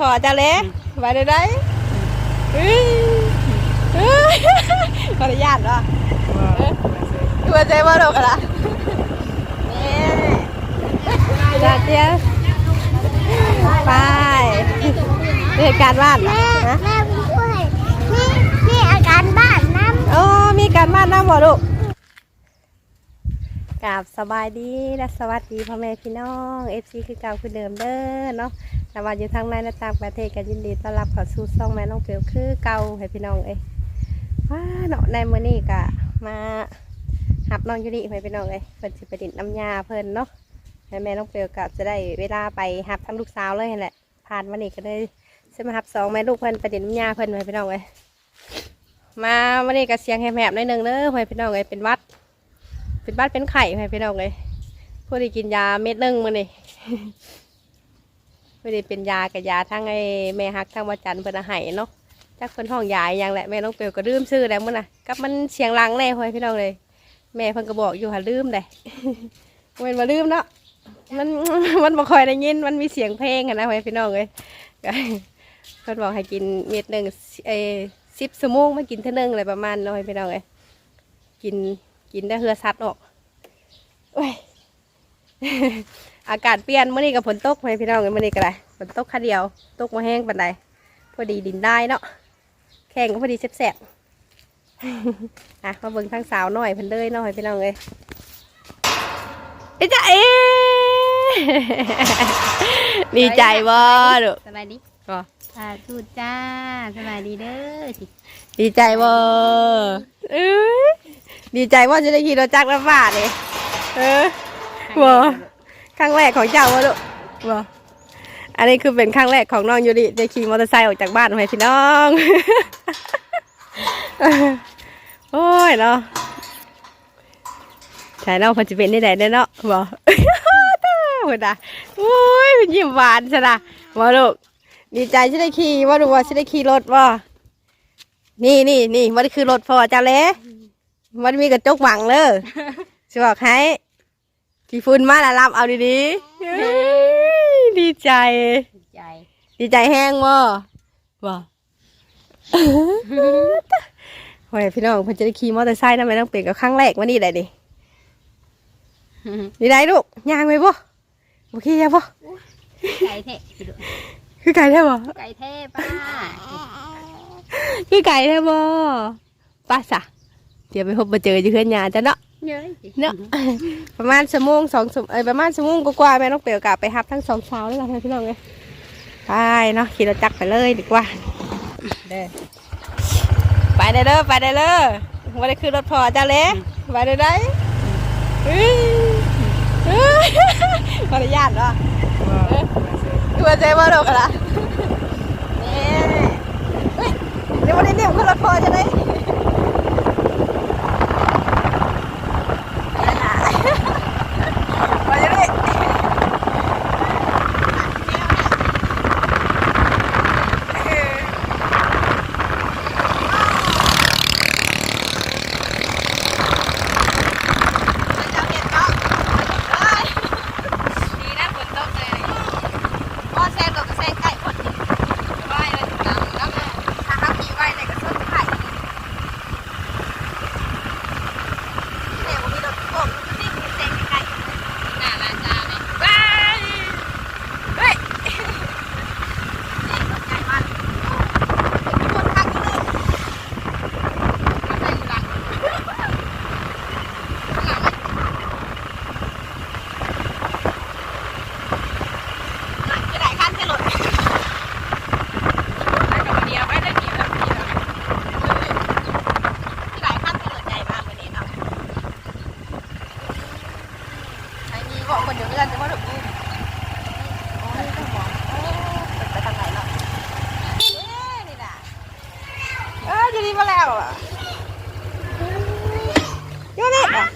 พอเจ้าเละไปได้ได้เฮ้ยเฮ้ยขออนุญาตเหรอดูใจว่าดอกกันละนี่จัดเตี้ยไปเหตุการณ์บ้านเหรอฮะแม่ผู้ช่วยแม่แม่อาการบ้านน้ำโอ้มีการบ้านน้ำบ่ลูก กราบสบายดีและสวัสดีพ่อแม่พี่น้องเอฟซีคือเก่าคือเดิมเด้อเนาะแต่ว่าอยู่ทางในและต่างประเทศก็ยินดีต้อนรับเข้าสู่ซ่องแม่น้องเปียวคือเก่าให้พี่น้องเอ้ยว้าเนาะในมื้อนี้ก็มาหับน้องยูริให้พี่น้องเอ้ยเพิ่นสิไปดินน้ำยาเพิ่นเนาะให้แม่น้องเปียวก็จะได้เวลาไปหับทั้งลูกสาวเลยนั่แหละ ผ่านวันนี้ก็ได้จะมาหับสองแม่ลูกเพิ่นไปดินน้ำยาเพิ่นให้พี่น้องเอ้ยมาวันนี้ก็เสียงแหบๆหน่อยหนึงเด้อให้พี่น้องเอ้ยเป็นวัด เป็นหวัดเป็นไข่ให้พี่น้องเอ้ยพอดีกินยาเม็ดหนึงมื้อนี้พอดีเป็นยากับยาทั้งไอ้แม่ฮักทั้งวัจันทร์เพิ่นอาให้เนาะจักเพิ่นห้องยาอหยังแหละแม่น้องเปียวก็ลืมชื่อแล้วมื้อน่ะกับมันเสียงลังแน่ให้พี่น้องเลย แม่เพิ่นก็บอกอยู่หาลืมเลยบ่แม่นว่าลืมเนาะมันมันบ่ค่อยได้ยินมันมีเสียงเพลงอะนะให้พี่น้องเลยเพิ่นบอกให้กินเม็ดหนึ่งเออสิบชั่วโมงมากินเท่านึงอะไรประมาณน้อยพี่น้องเอ้ยกิน กินได้เฮือซัดออกโอ้ยอากาศเปลี่ยนเมื่อนี้กับฝนตกไหมพี่น้องเอ้ยมื่อนี้ก็ได้ฝนตกค่าเดียว ตกมาแห้งปันใดพอดีดินได้เนาะแข่งก็พอดีแสบๆอะมาเบิ่งทางสาวหน่อยเพิ่นเลยหน่อยพี่น้องเอ้ยเอ้ยจ้าเอ๊ะดีใจบ่ลูกสบายดีบ่สาธุจ้าสบายดีเด้อสิดีใจบ่เอ้ย ดีใจว่าจะได้ขี่รถจักรแล้วบาทเลยเออบ่ครั้งแรกของเจ้าวะลูกบ่อันนี้คือเป็นครั้งแรกของน้องยูริได้ขี่มอเตอร์ไซค์ออกจากบ้านไปพี่น้องโอ้ยเนาะใช่เนาะเพอจะเป็นได้ไหนเนาะบ่หุ่นอะโอ้ยเป็นยิ้มหวานใช่ละบ่ลูกดีใจที่ได้ขี่ว่าดูว่าที่ได้ขี่รถบ่นี่นี่นี่มันคือรถพอเจ้าเละ มันมีกระจกหวังเลยจะบอกให้กี่ฝุ่นมาแล้วรับเอาดีๆเฮ้ยดีใจใจ ดีใจแห้งว่บ่โอ้ยพี่น้องเพิ่นจะได้ขี่มอเตอร์ไซค์นะไม่ต้องเปลี่ยนกับครั้งแรกวันนี้ได้ดิดีได้ลูกย่างไปบ่โอเคยังบ่ไก่เทะคือไก่แท้บ่ไก่เทะป้าคือไก่แท้บ่ไป้าสะ เดี๋ยวไปพบมาเจออยู่เพื่อนยาจ้ะเนาะเยอะเนาะประมาณชั่วโมงสองชั่วเอ้ยประมาณชั่วโมงกว่าๆแม่น้องเปียวกลับไปฮับทั้งสองสาวแล้วกันพี่น้องเลยไปเนาะขี่รถจักรไปเลยดีกว่าเด้อไปได้เด้อไปได้เด้อวันนี้คือรถพอเจ้าเละไปได้ได้เฮ้ยเฮ้ยขออนุญาตเหรอเออดูใจว่าดอกกันละนี่เฮ้ยเดี๋ยววันนี้เดี๋ยวขึ้นรถพอจะได้ไปเลยเฮ้ย บอกคนเดียวกันจะว่าถูกดูโอ้ยต้องบอกโอ้ไปทางไหนเนาะเอ๊ะนี่น่ะเออ จะดีมาแล้วอะยูริอะ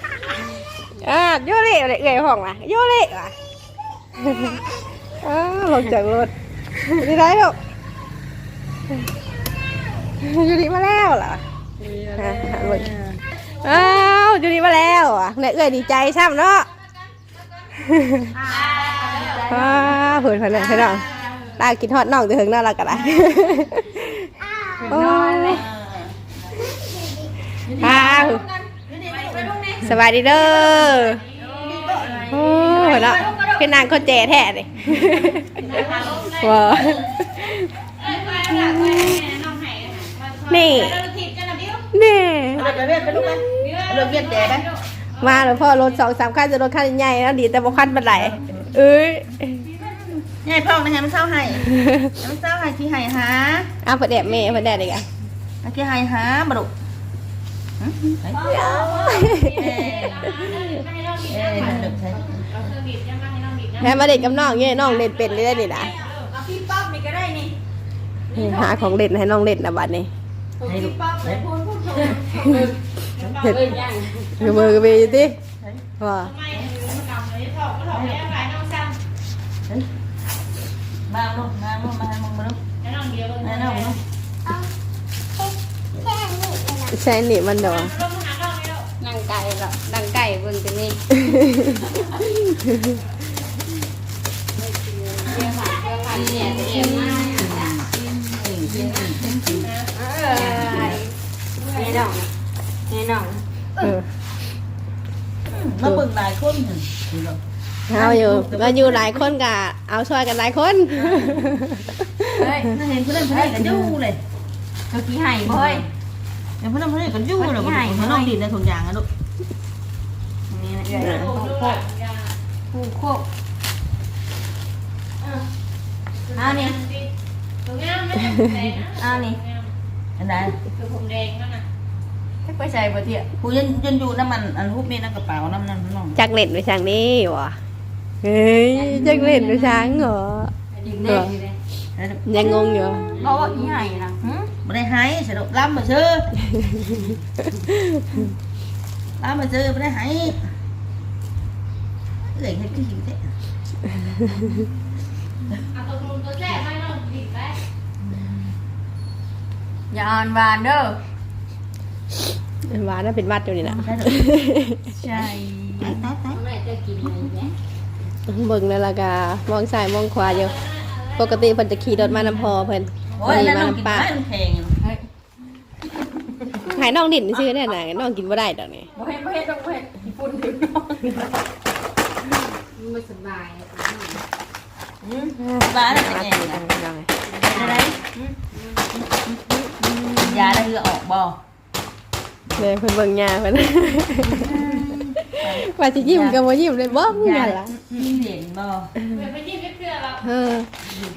อ่ายูริอะไรเอ่ยห้องอะยูริอะอ้าวลงจากรถนี่ได้ลูกยูริมาแล้วเหรออะหันไปอ้าวยูริมาแล้วอะเนี่ยเอ่ยดีใจช่ำเนาะว้าเผื่อผ่านเลยใช่ไหมตากินฮอดน้องจะถึงน่ารักกันละโอ้ ยอ้าวสบายดีเด้อโอ้ยเนาะเป็นนางคนแก่แท้เลยว้านี่นี่เอาไปเวียนไปลูกไปเริ่มเวียนแดดนะมาแล้วพ่อรถสองสามคันจะรถคันใหญ่แล้วดีแต่บ่คันบันไหลเอ้ยยายพ่องนะฮะมันเศร้าให้มันเศร้าให้ที่ให้หาอ้าวเพิ่นแดดแม่เพิ่นแดดอีกอะที่ให้หาบ่ลู แม่มาเด็กกับน้องเนี่ยน้องเล่นเป็นได้นี่นะพี่ป๊อบนี่ก็ได้นี่หาของเล่นให้น้องเล่นนะบัดนี้ให้ลูกเห็ดกระเบือกระเบยอยู่ติว่ามางลูกมางลูกมาให้มึงมาลูกให้น้องลูก ใช่นี่มันเดอนังไก่หรอนังไก่เบิ่งจะนี่เนี่ยเอ็มมานี่น้องนี่น้องเออมาเบิ่งหลายคนเอาอยู่มาอยู่หลายคนกะเอาช่วยกันหลายคนเฮ้ยน่าเห็นเพื่อนเพื่อนกันยู่เลยก็ขี้ไห่บ่เฮ้ยเดี๋ยวเพื่อนเพื่อนกันยู่เลยบ่ลูกน้องดินในถุงยางอะลูกนี่นะเอ้ยคู่โคกเอานี่เอานี่อันไหนไปใส่บ่เตี้ยผู้ยันยันอยู่น้ำมันอันรูปมีน้ำกระเป๋าน้ำนั่นน้องจักเล่นไปช่างนี้วะเฮ้ยจักเล่นไปช่างเหรอยิงเด้อยู่เลยยังงงอยู่เพราะว่าขี้ไห่นะหึ ไม่ได้หายสะดวกล้ำมาซื้อล้ำมาซื้อไม่ได้หายเหลือแค่ที่หิวแท้อย่าอ่อนหวานเด้อหวานน่าเป็นวัดอยู่นี่นะใช่ใช่ตายตายตายแม่จะกินอะไรแม่เบิ่งแล้วล่ะกามองซ้ายมองขวาอยู่ปกติเพิ่นจะขี่รถมานำพอเพิ่นโอ้วันยนี้นั่นมาน้องกินนำป้าได้มันแพงเฮ้ยหายน้องดิ่นชื่อเนี่ยนะน้องกินบ่ได้ดอกนี่บ่เฮ็ดบ่เฮ็ดต้องบ่เฮ็ดญี่ปุ่นถึงน้องมันสบายบ้านอะไรมาแพถึงงนะกันน้องอะไรยาได้เหือออกบ่เลยเพิ่นเบิ่งยาเพิ่น ว่าสิยิ้มก็บ่ยิ้มเลยบ่นั่นล่ะมีเหรียญบ่เพื่อเราเออ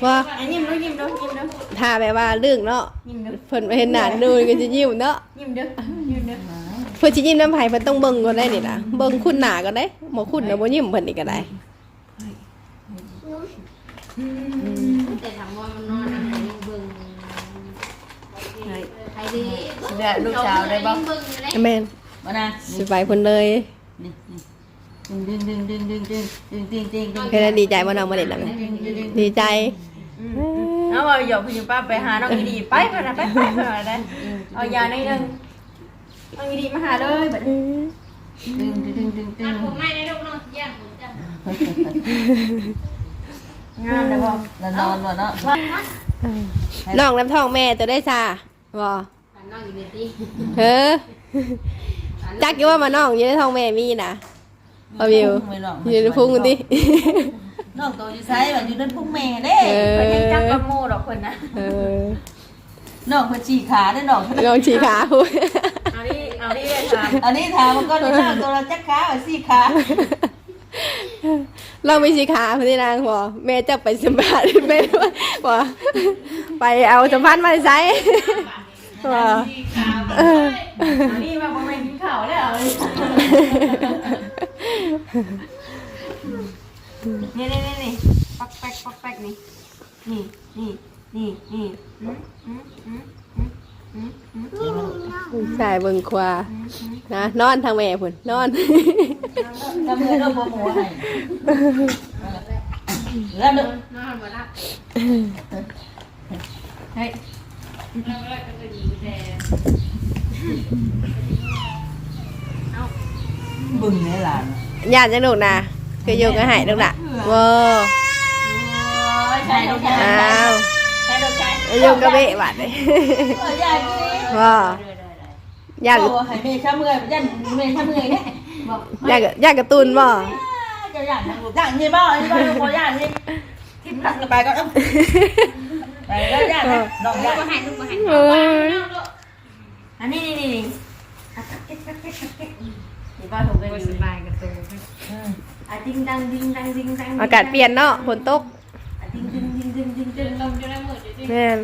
ว่าอันยิ้มดูยิ้มดูยิ้มดูถ้าแบบว่าเรื่องเนาะเพิ่นเห็นหน้าดูก็สิยิ้มเนาะยิ้มเดูยิ้มเดูเพิ่นสิยิ้มน้ำไผเพิ่นต้องเบิ่งก่อนได้นี่นะเบิ่งคุณหน้าก่อนได้บ่คุณน่ะบ่ยิ้มเพิ่นนี่ก็ได้แต่ถามว่ามันนอนอันไหนยังเบิ่งใครดีเดี๋ยวลูกสาวได้บ่แม่นบ่นะสิไปเพิ่นเลย นี่ดึงดึงดึงดึงดึงดึงดึงดึงดึงเฮ็ดให้ดีใจบ่น้องบ่เล่นนำดีใจเอาว่าหยอกพี่ป้าไปหาน้องอีดีไปเพิ่นน่ะไปไปเพิ่นน่ะได้เอายาหน่อยนึงน้องอีดีมาหาเลยบัดนี้ดึงดึงดึงดึงดึงงามได้บ่แล้วนอนบ่เนาะน้องน้ำทองแม่ตัวได้ซาบ่น้องอีเมตี้เฮ้อ จักอยู่ว่ามาน้องอยู่ในท้องแม่มีนะเอาวิวอยู่ในพุงกันดิน้องโตอยู่ไสว่าอยู่ในพุ่งแม่เด้เออเพิ่นยังจับกับโมดอกเพิ่นนะเออน้องเพิ่นฉีขาได้น้องลองฉีขาพูดเอาดิเอาดิเลยค่ะอันนี้ถามมันก็ดูน้องตัวละจักขาว่าสี่ขาลองมีฉีขาพี่นางบอกแม่จะไปสัมภาษณ์แม่บอกไปเอาสัมภาษณ์มาใช้ บอกเออเอาดิมาบ่แม่นกินข้าวแล้วนี่นี่นี่นี่ปักแป๊กปักแป๊กนี่นี่นี่นี่นี่อืมอืมอืมอืมอืมอืมใช่เบิ่งขวานะนอนทางแม่พุ่นนอนทำเงินเราบ่หัวให้แล้วนึกนอนบ่หลับเฮ้ย เราก็เลยเป็นตัวหญิงแต่บึงไหนหลาน nhà cho được nè cứ vô cái hại được nè vô ใช่ลูกชาย nào ใช่ลูกชาย vô cái bệ bạn đấy เออยายพี่ vô ยา nhà กให้แม่ช้ำเมื่อยยันแม่ช้ำเมื่อยเนี่ยบอก nhà cái- nhà cái tùn bò จะอย่างนั้นอย่างนี้บ่อย่างนี้บ่อย่างนี้ทิ้งหลังไปก็ต้อง ไปแล้วอยากนะน้องอยากก็ให้ลูกก็ให้โอ้ยอันนี้นี่นี่นี่บ้านผมก็อยู่สบายกับตัวอะดิงดังดิงดังดิงดังอากาศเปลี่ยนเนาะฝนตกดิงดิงดิงดิงดิงดิงลมจะได้หมดดิแม่น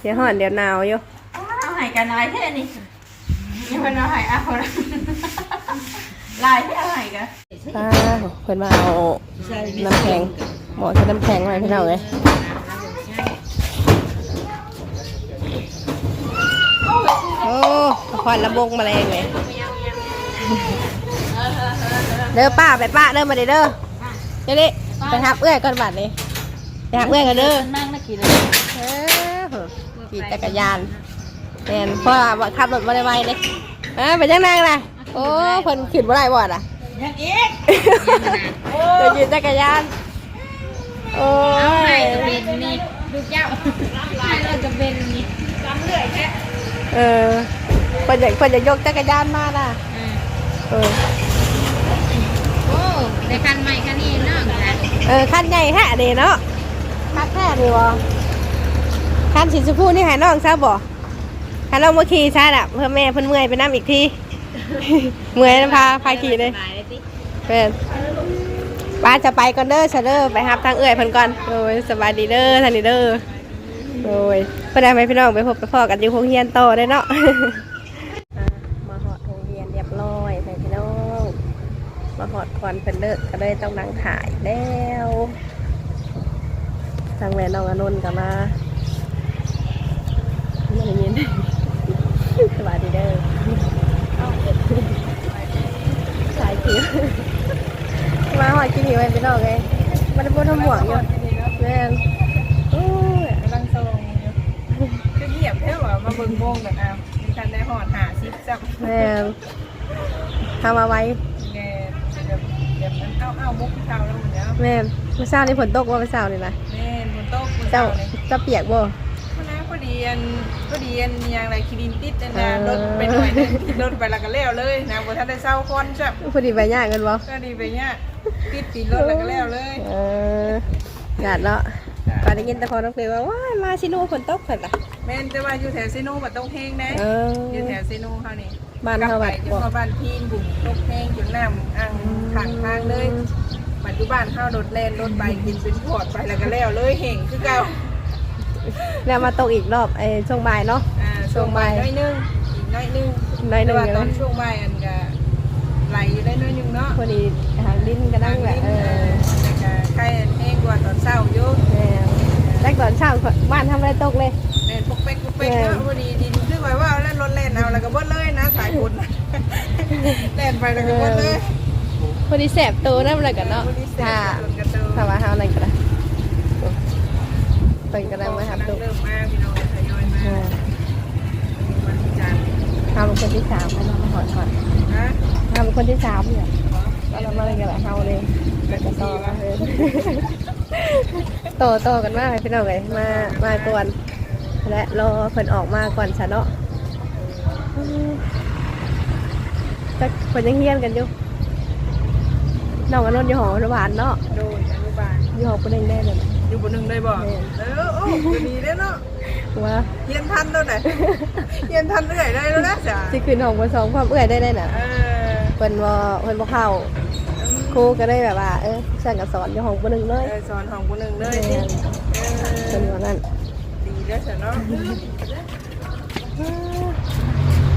เดี๋ยวห่อนเดี๋ยวหนาวอยู่เอาหายกันอะไรแค่นี้ยังเป็นเอาหายอะคนลายที่เอาหายกันป้าเพิ่นมาเอาน้ำแข็ง หมอใช้น้ำแข็งมาให้พี่น้องเลยโอ้ควันระบงแมลงเลยเด้อป้าไปป้าเด้อมาเด้อเด้อเดี๋ยวนี้ไปหับเอื้อยก่อนบัดนี้ไปหับเอื้อยกันเด้อนั่งนักกี่เลยเออขี่จักรยานแม่นเพราะว่าขับรถมาได้ไวเลยอ่าไปจังนางล่ะโอ้เพิ่นขึ้นบ่ได้บ่อะยังอีกเดี๋ยวขี่จักรยาน โอ้เอาให้ยก็เป็นนี่ลูกเจ้าให้เราก็เป็นนี่เออเพิ่นอยากเพิ่นอยากยกจักรยานมาน่ะ อ่าเออ โอ้ได้คันใหม่คันนี้เนาะนะเออคันใหญ่แท้เด้เนาะคันแท้ดีบ่คันสีชมพูนี่ให้น้องซะบ่ให้น้องมาขี่ซะน่ะเพื่อแม่เพิ่นเมื่อยไปนํอีกที เมื่อยนำพาพาขี่เลย สบายเลยสิ เป็น ป้าจะไปก่อนเด้อชะเด้อไปรับทางเอื้อยเพิ่นก่อนโดยสบายดีเด้อท่านนี่เด้อโดยเพิ่นได้ไหมพี่น้องไปพบไปพ่อกันอยู่โรงเรียนต่อได้เนาะมาหอดโรงเรียนเรียบร้อยไปพี่น้องมาหอดควันเพิ่นเลิกก็เลยต้องนั่งถ่ายแล้วทางแม่น้องอนนท์ก็มาไม่ได้ยินสวัสดีเด้อถ่ายคลิปมาห อยกินอยู่ไว้พี่น้องไงมันบนทำหมวกอยู่แม่นโอ้ยกำลังทรงคือเหยียบแค่ว่ามาเบิ่งโมงกันเอาดิฉันได้หอดหาซิปจับแม่นทำมาไว้แง่เดี๋ยวเดี๋ยวมันเอาเอามุกเท้าแล้วหมดแล้วแม่นเมื่อเช้านี่ฝนตกว่าเมื่อเช้านี่นะแม่บนโต๊ะบนเจ้าเท้าเลยเจ้าเปียกบ่พนะพอ ดีอันพอดีอันอย่างไรคิดินติดอันนะเออรถไปหน่อยหนึงรถไปแล้วก็แล้วเลยนะบนท่านได้เศร้าคอนจับพอดีใบหญ้ากันบ่ก็ดีไปเนี่ยติดปีนรถแล้วก็แล้วเลยเออกาดเนาะปาได้ยินแต่พอน้องเปยว่าว้ายมาชิโน่ฝนตกเพิ่นล่ะแม่นจะว่าอยู่แถวซีโน่บัดต้องแห้งนะเอออยู่แถวซีโน่เขานี่บ้านเฮาบัดจนบ่มาบ้านพีนบุ่มตกแห้งจนน้ำอ่างขังทางเลยปัจจุบันเฮารถแล่นรถไปกินเป็นพอดไปแล้วก็แล้วเลยเห่งคือเก่า แล้วมาตกอีกรอบไอ้ช่วงบ่ายเนาะ อ่าช่วงบ่ายน้อยนึงอีกน้อยนึงน้อยหนึงแต่ว่าอยู่ตอนนะช่วงบ่ายอันก็ไหลอยู่ได้น้อยนึงเนาะพอดีหางดิ้นก็นั่งแหละเออแต่ก็ใกล้แห้งกว่าตอนเช้าอยู่แม่นแรกตอนเช้าบ้านทำอะไรตกเลยเล่นปกเป๊กปกเป๊กเนาะพอดีดินคือไว้ว่าแล้วรถเล่นเอาแล้วก็เบิดเลยนะสายบุญเล่นไปแล้วก็เบิดเลยพอดีแสบตัวนั่นเลยกันเนาะพอดีเสร็จถ้าก็โดนกระตือถ้าว่าเฮานั่นก็ได้ เป็นก็ได้มาทำกำลัตังวเริ่มมาพี่น้องทยอยมาวันจันทร์ทำเป็นคนที่สามให้น้องมาหอดก่อนนะทำเป็นคนที่สามเนี่ยก็เรามาเลยกันแหละเฮาเลยแล้วก็ต่อมาเลยโตโตกันมากเลยพี่น้องเลยมามาก่อน และรอเพิ่นออกมาก่อนซะเนาะอืมแต่เพิ่นยังเฮียนกันอยู่น้องอนนท์อยู่หออนุบาลเนาะโดนอนุบาลอยู่หอปุ่นเองได้เลย อยู่บนหนึ่งได้บ่เออโอ้ดีได้เนาะว่าเย็นทันแล้วไหนเย็นทันเรื่อยได้แล้วนะจ้ะสิคืนของมาสองความเอื้อยได้ได้น่ะเออเพิ่นบ่เพิ่นบ่เข้าครูก็ได้แบบว่าเออสั่งกับสอนอยู่ห้องบ่หนึงเลยเออสอนของบนหนึ่งเลยนี่เอเพิ่นอว่านั่นดีแล้วจ้ะเนาะ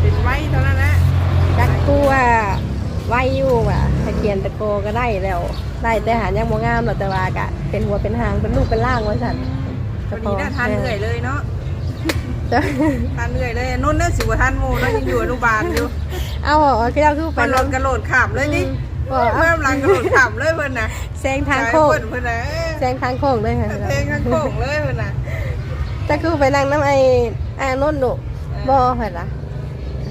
เป็นไว้เท่านั้นแหละจักกูว่า ไว้อยู่ว่าถ้าเขียนตะโกก็ได้แล้ว ได้แต่หายังบ่งามหรอกแต่ว่าก็เป็นหัวเป็นหางเป็นลูกเป็นร่างว่าซั่นพอดีน่าทานเรื่อยเลยเนาะจ้ะทานเรื่อยเลยนุ่นเนี่ยสิบทานโมเนาะยังอยู่อนุบาลอยู่ เอาเหรอคือเจ้าคือไปมันรถกระโดดขับเลยนี่บ่เมื่อหลังกระโดดขับเลยเพิ่นน่ะแซงทางโค้งเพิ่นเพิ่นน่ะแซงทางโค้งเลยค่ะเพลงข้างโค้งเลยเพิ่นน่ะแต่คือไปนั่งน้ำไอ้ไอ้นนท์ดุบ่เพิ่นล่ะ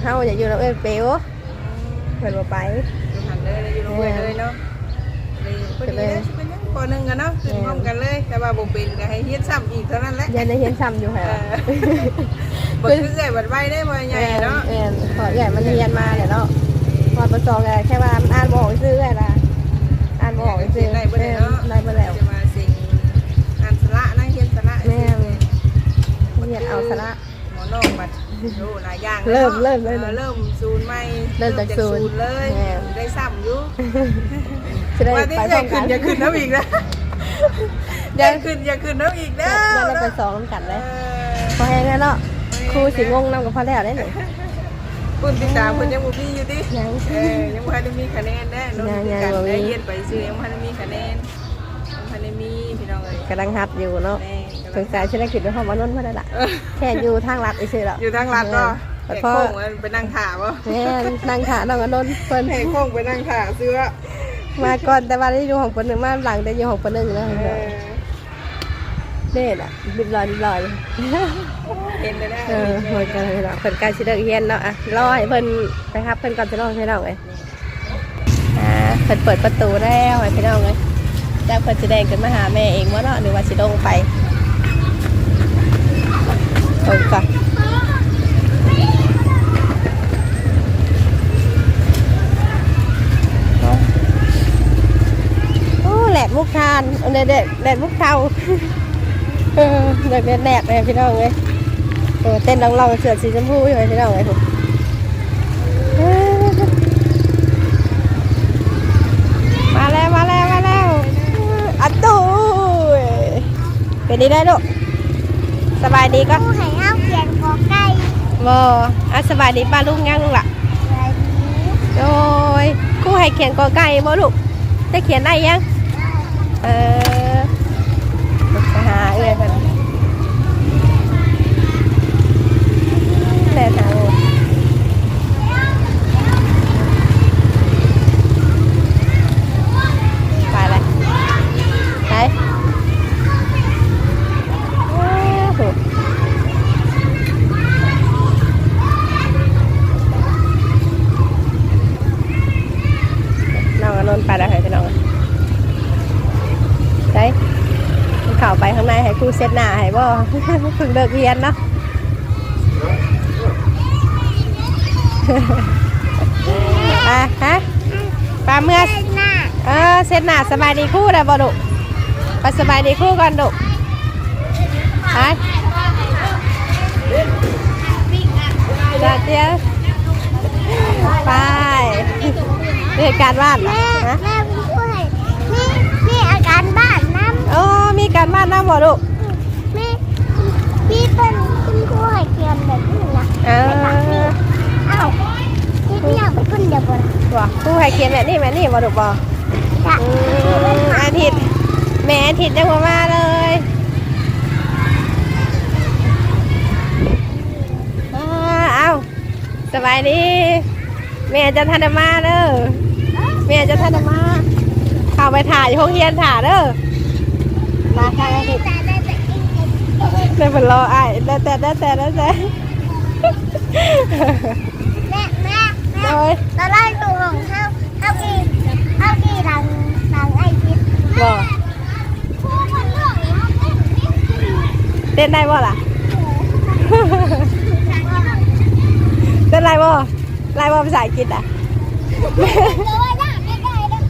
เฮาอยากอยู่แล้วเอ้ยเป๋ว เพิ่นบ่ไปอยู่หันเลยอยู่โรงเรียนเลยเนาะเลยพอดีเลยเป็นยังปปหนึ่งกันเนาะขึ้นพร้อมกันเลย แต่ว่าบ่เป็นก็ให้เฮียนซ้ำอีกเท่านั้นแหละยันได้เห็นซ้ำอยู่เอค่ะอบ่คือเอ้ยบัดไว้ได้บ่ใหญ่เนาะแม่นขอใหญ่มันเรียนมาเนี่ยเนาะพอประสองไงแค่ว่ามันอ่านบออกซื้อไงล่ะอ่านบออกซื้อได้บ่ได้เนาะได้บ่แล้วจะมาสิ่งอันสละนะเฮียนสละแม่เรียนเอาสละหมอนอกบัด โอ้หลายอย่างเริ่มเริ่มเอเลยอเริ่มศูนย์ใหม่เริ่มจากศูนย์เลยแม่ ได้ซ้ำอยู่จะได้ว่าที่ไปพจะร้อมขึ้กันนอย่าขึ้นน้ำอีกนะอย่าขึ้นอย่าขึ้นน้ำอีกจะนะได้ไปสองน้ำกันเอเลยอพอแห้งแล้วเนาะครูสิงงน้ำกับพ่อแล้วได้หนึ่งคุณติดตามคุณยังบ่มีอยู่ดิยังเออยังบ่ทันได้มีคะแนนแน่นอนยังติดยังกันบ่มี ได้เรียนไปซื้อยังบ่ทันได้มีคะแนนยังบ่ทันได้มีพี่น้องเอ้ยกำลังฮัดอยู่เนาะแม่ สงสัยฉันได้ขึ้นไปห้องมานนท์มาได้ละเออแค่อยู่ทางลัดไอ้ซื้อแล้วอยู่ทางลัดก็แต่แต่พ่อโค้งมันไปนั่งถ่าบ่แม่นั่งขาน้องอนนท์เพิ่นให้โค้งไปนั่งถ่าซื้อว่ามาก่อนแต่ว่าได้อยู่ห้องปนหนึ่งมาหลังได้อยู่ห้องปนหนึ่งนะเออเด่น่ะบิบลอยบิบลอยเห็นได้แล้วเออเพิ่นกันเลยเนาะเพิ่นใกล้สิเลิกเรียนเนาะอะรอให้เพิ่นไปครับเพิ่นก่อนจะรอให้น้องเลยอ่าเพิ่นเปิดประตูแล้วให้พี่น้องเลยจากเพิ่นสิแดงขึ้นมาหาแม่เองว่าเนาะหรือว่าสิลงไป ลงก่อนโอ้แหลดมุกทานเด็ดเด็ดแหลดมุกเทาเออเด็กแหลกเลยพี่น้องเลยเออเต้นลองลองๆเสือสีชมพูอยู่ไหมพี่น้องไอ้ผมมาแล้วมาแล้วมาแล้วอัตตูเป็นดีได้ลูกสบายดีก็ ไก่บออะสบายดีป้าลุงยังลูกล่ะเลยนี้โดยครู่ให้เขียนกอไก่บ่ลูกจะเขียนได้ยัง เออหาเอื้อยมันแต่ทางโน้นไปเลยไปโอ้โหน้องอานนท์ไปแล้วเหรอพี่น้องใช่มันเข้าไปข้างในให้ครู เซ็ตหน้าให้บ่เพิ่งเลิกเรียนเนาะอะฮะปลาเมื่อเป็นหน้าเออเซ็ตหน้าสบายดีครู่นะบ่ดุไปสบายดีครู่ก่อนดุไปจ้าเตี้ยไปเรื่องการบ้านเหรอแม่ฮะแม่เป็นผู้ให้นี่นี่อาการบ้านน้โอ้มีการบ้านนะบ่ดุำแม่พี่เป็นคุณครูให้เขียนแบบนี้นะ เออ เอ้าพี่ไม่อยากเป็นคนเดีย วบ่ล่ะบ่ครู่ให้เขียนแบบนี้แบบนี้บ่ดุบ่จ้ะอืมอาทิตย์แม่อาทิตย์ยังบ่มาเลยอ่าเอ้าสบายดีแม่จะทันได้มาเด้อแม่จะทันได้มาเข้าไปถ่ายอยู่ห้องเรียนถ่าเด้อมาทางอาทิตย์แต่ได้แต่อิงเอ็นได้เป็นรอไอ้ายได้แต่ได้แต่ได้แต่แม่แม่ โดแม่ยตอนแรกตัวของเขาเขากี่เขากี่หลังหลังไอ้พิษบ่ครูคนเรื่องเขาเป็นนี่เต้นได้บ่ล่ะเต้นไรบ่ไรบ่ภาษาอังกฤษอะแต่ว่าย่าไม่ได้เลย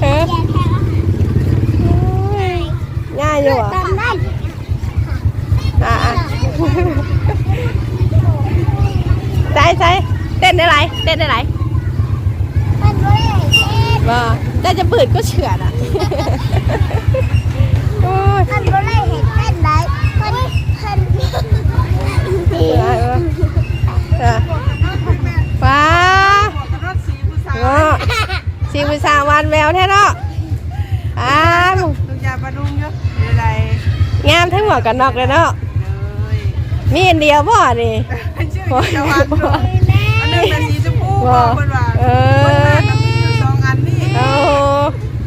เออแกแพ้แล้วง่ายอยู่อะจำได้อะอะใส่ใส่เต้ นได้ไรเต้นได้ไรมันไม่ได้เต้นบ่แต่จะปืดก็เฉื่อนอะโอ้ยมันไม่ได้เห็นเต้นได้มันมันเออเออฟ้ารถสีผู้สาวเนาะสีมือสาววันแววแท้เนาะอ้าวลูกยาปลาดุงเยอะเดี๋ยวใดงามทั้งหมวกกันน็อกเลยเนาะเลยมีอันเดียวบ่นี่ชื่อกิจวัตรเนอะอั นนึงเป็นสีชมพูบ่บอกเพิ่นว่าเอเพิ่นอว่าน้ำมีอยู่สองอันนี่โอ้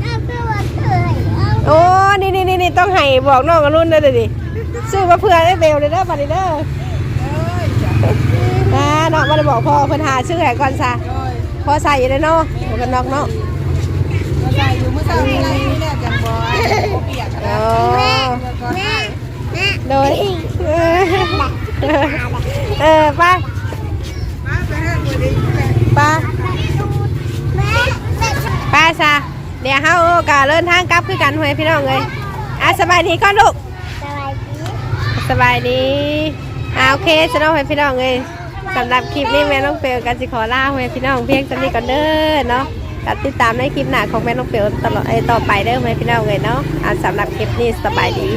น่าเพื่อวันเกิดเอาโอ้นี่นี่นี่นี่ต้องให้บอกน้องกับรุ่นเด้อเดี๋ยวดิซื้อมาเพื่อได้เบลเลยเด้อบัดนี้เด้อเอ้ยจ้ะนะน้องมาได้บอกพ่อเพิ่นหาชื่อให้ก่อนซะโอ้ยพอใส่อยู่เลยเนาะหมวกกันน็อกเนาะก็ใส่อยู่เมื่อเช้านี่ไรนี่แหละจังบ่บ่เปียกโอ้แล้วก็ให้โดยเออเออไป้า มาไปให้มือดี แหละป้าป้าซะเดี๋ยวเฮากาเดินทางกลับคือกันเฮ้ยพี่น้องเอ้ยอะสบายดีก่อนลูกสบายดีอ่าโอเคสน้องให้พี่น้องเลยสำหรับคลิปนี้แม่น้องเปลกันสิขอลาให้พี่น้องเพียงเท่านี้ก่อนเด้อเนาะกัติดตามในคลิปหน้าของแม่น้องเปลตลอดเอ้ยต่อไปเด้อให้พี่น้องเลยเนาะอ่าสำหรับคลิปนี้สบายดี